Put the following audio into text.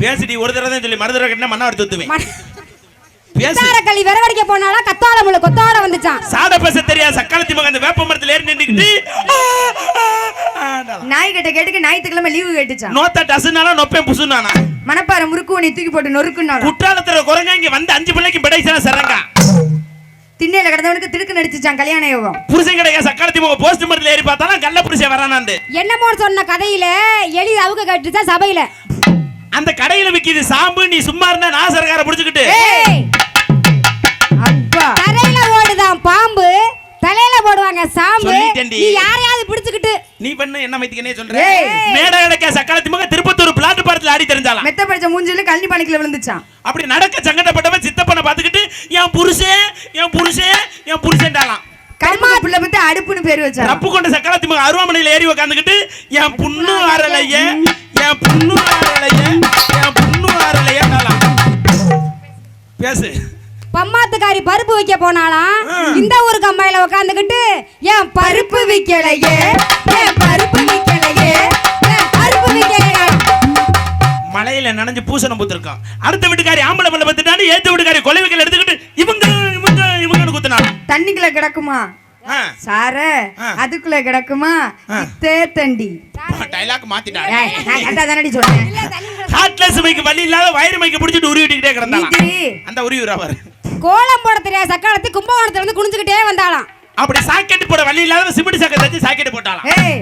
பேசிடி ஒரு தடவை தான் சொல்லி மறு தடவை கட்டினா மண்ணா எடுத்து ஊத்துவேன். பேசு. கத்தாரக்களி விரவடிக்க போனாலும் கத்தாழ முள்ளு கொத்தாட வந்துச்சான் சாட பேச தெரியாது சக்காலத்தி மகன் அந்த வேப்ப மரத்துல ஏறி நின்றுக்கிட்டு நாய் கிட்ட கேட்டுக்கு ஞாயிற்றுக்கிழமை லீவு கேட்டுச்சான் நோத்த டசுனாலும் நொப்பேன் புசுனானா? மணப்பாறை முறுக்கு உன்னை தூக்கி போட்டு நொறுக்குனாலும் குற்றாலத்துல குரங்க இங்க வந்து அஞ்சு பிள்ளைக்கு பிடைசன சரங்கா திண்ணையில கிடந்தவனுக்கு திடுக்கு நடிச்சுச்சான் கல்யாண யோகம். புருஷன் கிடையாது சக்காலத்தி மகன் போஸ்ட் மரத்துல ஏறி பார்த்தாலும் கள்ள புருஷன் வரானாண்டு என்னமோ சொன்ன கதையில எலி அவுக கட்டுச்சா சபையில. அந்த கடையில விக்கிது சாம்பு நீ சும்மா இருந்தா நான் சரகார புடிச்சுக்கிட்டு தரையில ஓடுதான் பாம்பு தலையில போடுவாங்க சாம்பு. நீ யாரையாவது பிடிச்சுக்கிட்டு. நீ பண்ணு என்ன மைத்திக்கனே சொல்ற. மேடை அடக்க சக்காலத்தி மகன் திருப்பத்தூர் பிளாட் பாடத்துல ஆடி தெரிஞ்சாலாம். மெத்த படிச்ச மூஞ்சில கழனி பானைக்குள்ள விழுந்துச்சான் அப்படி நடக்க சங்கடப்பட்டவன் சித்தப்பனை பார்த்துக்கிட்டு என் புருஷன் என் புருஷன் என் புருஷன்டாலாம். கம்மா புள்ள பத்தி அடுப்புன்னு பேர் வச்சான் தப்பு கொண்ட சக்காலத்தி மகன் அருவாமனையில ஏறி உக்காந்துக்கிட்டு என் புண்ணு ஆறலைய என் புண்ணு ஆறலைய என் புண்ணு ஆறலையன்னாலாம் பேசு. பம்மாத்துக்காரி பருப்பு வைக்க போனாலாம் இந்த ஊரு கம்மாயில உட்காந்துக்கிட்டு என் பருப்பு விக்கலையே? என் பருப்பு விக்கலையே? என் பருப்பு விக்கலையே? மலையில நனைஞ்சு பூசணம் பூத்திருக்கான். அடுத்த வீட்டுக்காரி ஆம்பளை பிள்ளை பத்துட்டாண்டு ஏத்த வீட்டுக்காரி கொலைவுகள் எடுத்துக்கிட்டு இவங்க இவங்க இவங்கன்னு குத்துனாங்க தண்ணிக்குள்ள கிடக்குமா? சார. அதுக்குள்ள கிடக்குமா? இத்தே தண்டி. டைலாக் மாத்திட்டாங்க. ஏய், நான் கரெக்டா தானடி சொன்னேன் ஹார்ட்லெஸ் மைக்கு வலி இல்லாத வயிறு மைக்கு பிடிச்சிட்டு உருவிட்டுக்கிட்டே கிடந்தாங்க நீதிரி. அந்த உருவி உறாவாரு கோலம் போட தெரியாத சக்காலத்து கும்பகோணத்துல வந்து குனிஞ்சுக்கிட்டே வந்தாளாம். அப்படி சாக்கெட்டு போட வழி இல்லாத சிமெண்ட் சாக்கெட் வச்சு சாக்கெட்டு போட்டாலாம் ஏய்